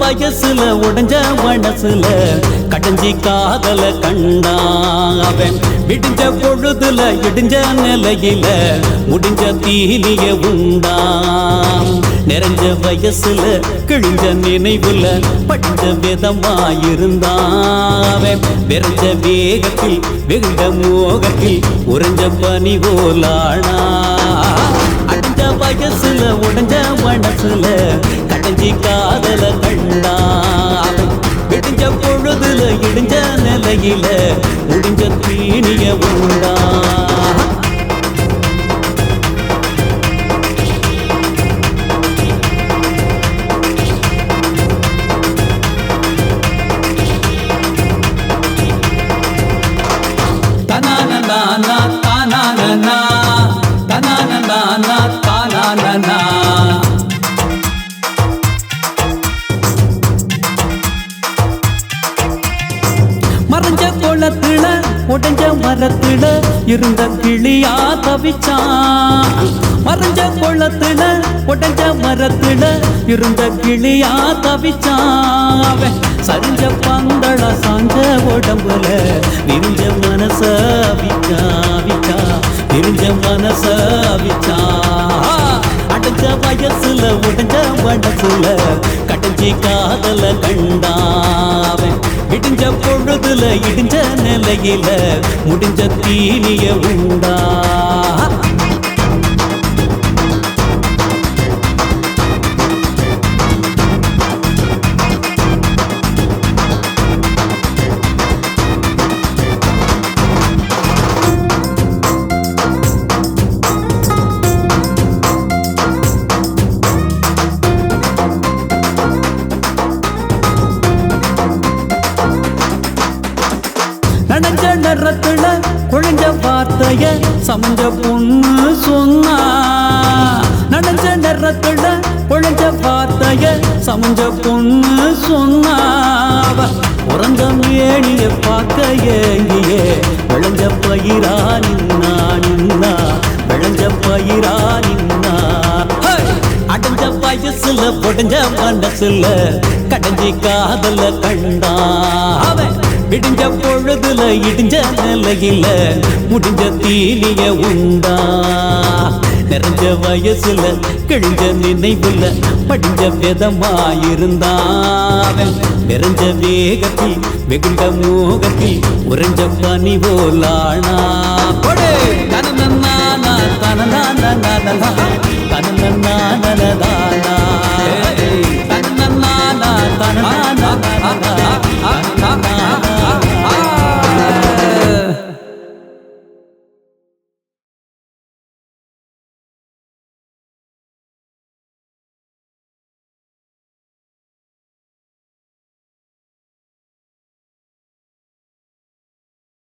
வயசுல உடஞ்ச மனசுல கடைஞ்சி காதல கண்டான் அவன். விடிஞ்ச பொழுதுல இடிஞ்ச நிலையில முடிஞ்ச தீலிய உண்டான் நிறைஞ்ச வயசுல கிழிஞ்ச நினைவுல படிஞ்ச விதமாயிருந்தான் அவன். விரைஞ்ச வேகத்தில் வெகுண்ட மோகத்தில் உறைஞ்ச பனி போலானா அடிஞ்ச வயசுல உடஞ்ச மனசுல நிலையில முடிஞ்ச தீனிய உண்டா? மரத்துல இருந்த கிளியா தவிச்சான் மறைஞ்ச குளத்துல உடஞ்ச மரத்துல இருந்த கிளியா தவிச்சான் அவன் சரிஞ்ச பந்தள சாஞ்ச உடம்புல விரிஞ்ச மனச விச்சா விச்சா விரிஞ்ச மனச விச்சா அடைஞ்ச வயசுல உடஞ்ச மனசுல கடைஞ்சி காதல கண்டாவன் இடிஞ்ச பொழுதுல இடிஞ்ச நிலையில முடிஞ்ச தீனிய உண்டா? குழஞ்ச வார்த்தைய சமஞ்ச பொண்ணு சொன்னா. நனைஞ்ச நிறத்துல குழஞ்ச வார்த்தைய சமஞ்ச பொண்ணு சொன்னா. அவ உறந்த மேனிய பார்க்க ஏங்கியே. விளைஞ்ச பயிரா நின்னா நின்னா. விளைஞ்ச பயிரா நின்னா. அடைஞ்ச வயசுல பொடைஞ்ச மனசுல கடைஞ்சி காதல கண்டா. அவன் விடிஞ்ச பொழுதுல இடிஞ்ச நிலையில முடிஞ்ச தீனிய உண்டா? நிறைஞ்ச வயசுல கிழிஞ்ச நினைவுல படிஞ்ச விதமாயிருந்தான் நிறைஞ்ச வேகத்தில் வெகுண்ட மோகத்தில் உறைஞ்ச பனி போலானா